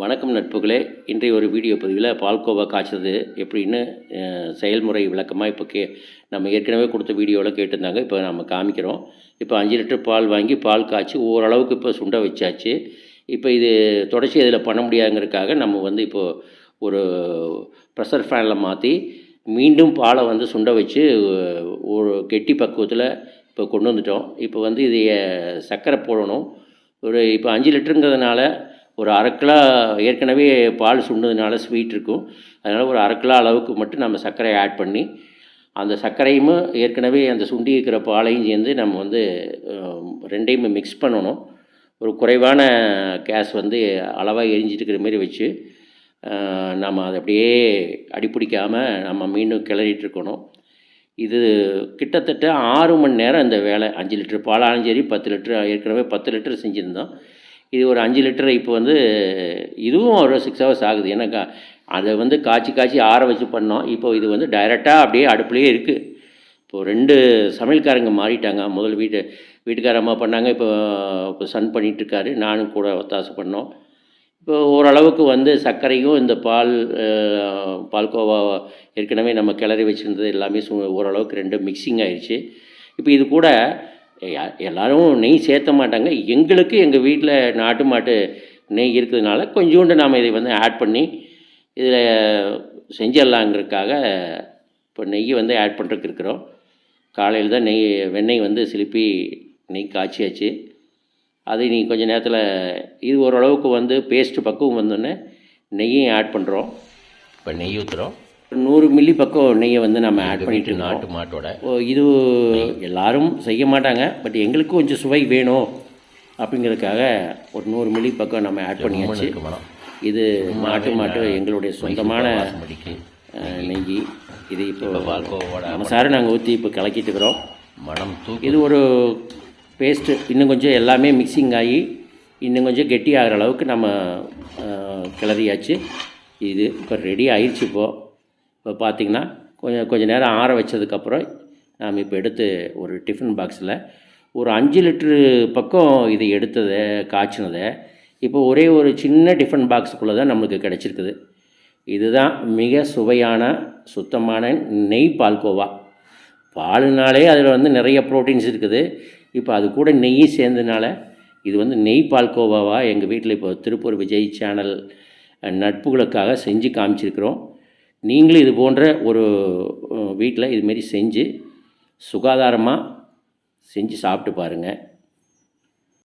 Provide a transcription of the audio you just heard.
வணக்கம் நட்புகளே. இன்றைய ஒரு வீடியோ பதிவில் பால்கோவா காய்ச்சது எப்படின்னு செயல்முறை விளக்கமாக இப்போ கே நம்ம ஏற்கனவே கொடுத்த வீடியோவில் கேட்டிருந்தாங்க. இப்போ நம்ம காமிக்கிறோம். இப்போ அஞ்சு லிட்டர் பால் வாங்கி பால் காய்ச்சி ஓரளவுக்கு இப்போ சுண்ட வச்சாச்சு. இப்போ இது தொடர்ச்சி இதில் பண்ண முடியாதுங்கிறதுக்காக நம்ம வந்து இப்போது ஒரு ப்ரெஷர் ஃபேனில் மாற்றி மீண்டும் பாலை வந்து சுண்ட வச்சு ஒரு கெட்டி பக்குவத்தில் இப்போ கொண்டு வந்துட்டோம். இப்போ வந்து இது சர்க்கரை போடணும். ஒரு இப்போ அஞ்சு லிட்டருங்கிறதுனால ஒரு அரை கிலோ ஏற்கனவே பால் சுண்டதுனால ஸ்வீட் இருக்கும். அதனால் ஒரு அரை கிலோ அளவுக்கு மட்டும் நம்ம சர்க்கரையை ஆட் பண்ணி அந்த சர்க்கரையும் ஏற்கனவே அந்த சுண்டி இருக்கிற பாலையும் சேர்ந்து நம்ம வந்து ரெண்டையும் மிக்ஸ் பண்ணணும். ஒரு குறைவான கேஸ் வந்து அளவாக எரிஞ்சிட்டு இருக்கிற மாரி வச்சு நம்ம அதை அப்படியே அடிப்பிடிக்காமல் நம்ம மீண்டும் கிளறிட்டு இருக்கணும். இது கிட்டத்தட்ட ஆறு மணி நேரம் இந்த வேலை. அஞ்சு லிட்டர் பாலாலும் சரி பத்து லிட்டர் ஏற்கனவே பத்து லிட்டர் செஞ்சுருந்தோம். இது ஒரு அஞ்சு லிட்டர் இப்போ வந்து இதுவும் ஒரு சிக்ஸ் ஹவர்ஸ் ஆகுது. ஏன்னாக்கா அதை வந்து காய்ச்சி காய்ச்சி ஆற வச்சு பண்ணோம். இப்போ இது வந்து டைரெக்டாக அப்படியே அடுப்புலேயே இருக்குது இப்போது ரெண்டு சமையல்காரங்க மாறிட்டாங்க. முதல் வீட்டு வீட்டுக்கார அம்மா பண்ணாங்க. இப்போ இப்போ சன் பண்ணிகிட்ருக்காரு நானும் கூட ஒத்தாசு பண்ணோம். இப்போ ஓரளவுக்கு வந்து சர்க்கரையும் இந்த பால் பால்கோவா ஏற்கனவே நம்ம கிளறி வச்சுருந்தது எல்லாமே சு ஓரளவுக்கு ரெண்டும் மிக்சிங் ஆயிடுச்சு இப்போ இது கூட எல்லாரும் நெய் சேர்த்த மாட்டாங்க. எங்களுக்கு எங்கள் வீட்டில் நாட்டு மாட்டு நெய் இருக்கிறதுனால கொஞ்சோண்டு நாம் இதை வந்து ஆட் பண்ணி இதில் செஞ்சிடலாங்கிறதுக்காக இப்போ நெய் வந்து ஆட் பண்ணுறதுக்கு இருக்கிறோம். காலையில் தான் நெய் வெண்ணெய் வந்து சிலுப்பி நெய் காய்ச்சியாச்சு. அது நீ கொஞ்சம் நேரத்தில் இது ஓரளவுக்கு வந்து பேஸ்ட்டு பக்குவம் வந்தோடனே நெய்யும் ஆட் பண்ணுறோம் இப்போ நெய் ஊற்றுறோம் நூறு மில்லி பக்கம் நெய்யை வந்து நம்ம ஆட் பண்ணிட்டு நாட்டு மாட்டோட. ஓ இது எல்லாரும் செய்ய மாட்டாங்க பட் எங்களுக்கு கொஞ்சம் சுவை வேணும் அப்படிங்கிறதுக்காக ஒரு நூறு மில்லி பக்கம் நம்ம ஆட் பண்ணியாச்சு. இது நாட்டு மாட்டு எங்களுடைய சொந்தமான நெய். இது இப்போ நம்ம சார் நாங்கள் ஊற்றி இப்போ கலக்கிட்டு இருக்கிறோம். மனம் தூக்கி. இது ஒரு பேஸ்ட்டு இன்னும் கொஞ்சம் எல்லாமே மிக்சிங் ஆகி இன்னும் கொஞ்சம் கெட்டி ஆகிற அளவுக்கு நம்ம கிளறியாச்சு. இது இப்போ ரெடி ஆயிடுச்சு இப்போது இப்போ பார்த்திங்கன்னா கொஞ்சம் கொஞ்சம் நேரம் ஆற வச்சதுக்கப்புறம் நாம் இப்போ எடுத்து ஒரு டிஃபன் பாக்ஸில் ஒரு அஞ்சு லிட்ரு பக்கம் இது எடுத்ததை காய்ச்சினதை இப்போ ஒரே ஒரு சின்ன டிஃபன் பாக்ஸுக்குள்ளே தான் நம்மளுக்கு கிடச்சிருக்குது. இதுதான் மிக சுவையான சுத்தமான நெய் பால்கோவா. பாலுனாலே அதில் வந்து நிறைய ப்ரோட்டீன்ஸ் இருக்குது. இப்போ அது கூட நெய் சேர்ந்ததுனால இது வந்து நெய் பால்கோவாவாக எங்கள் வீட்டில் இப்போ திருப்பூர் விஜய் சேனல் நட்புகளுக்காக செஞ்சு காமிச்சிருக்கிறோம். நீங்களும் இது போன்ற ஒரு வீட்டில் இதுமாரி செஞ்சு சுகாதாரமாக செஞ்சு சாப்பிட்டு பாருங்கள்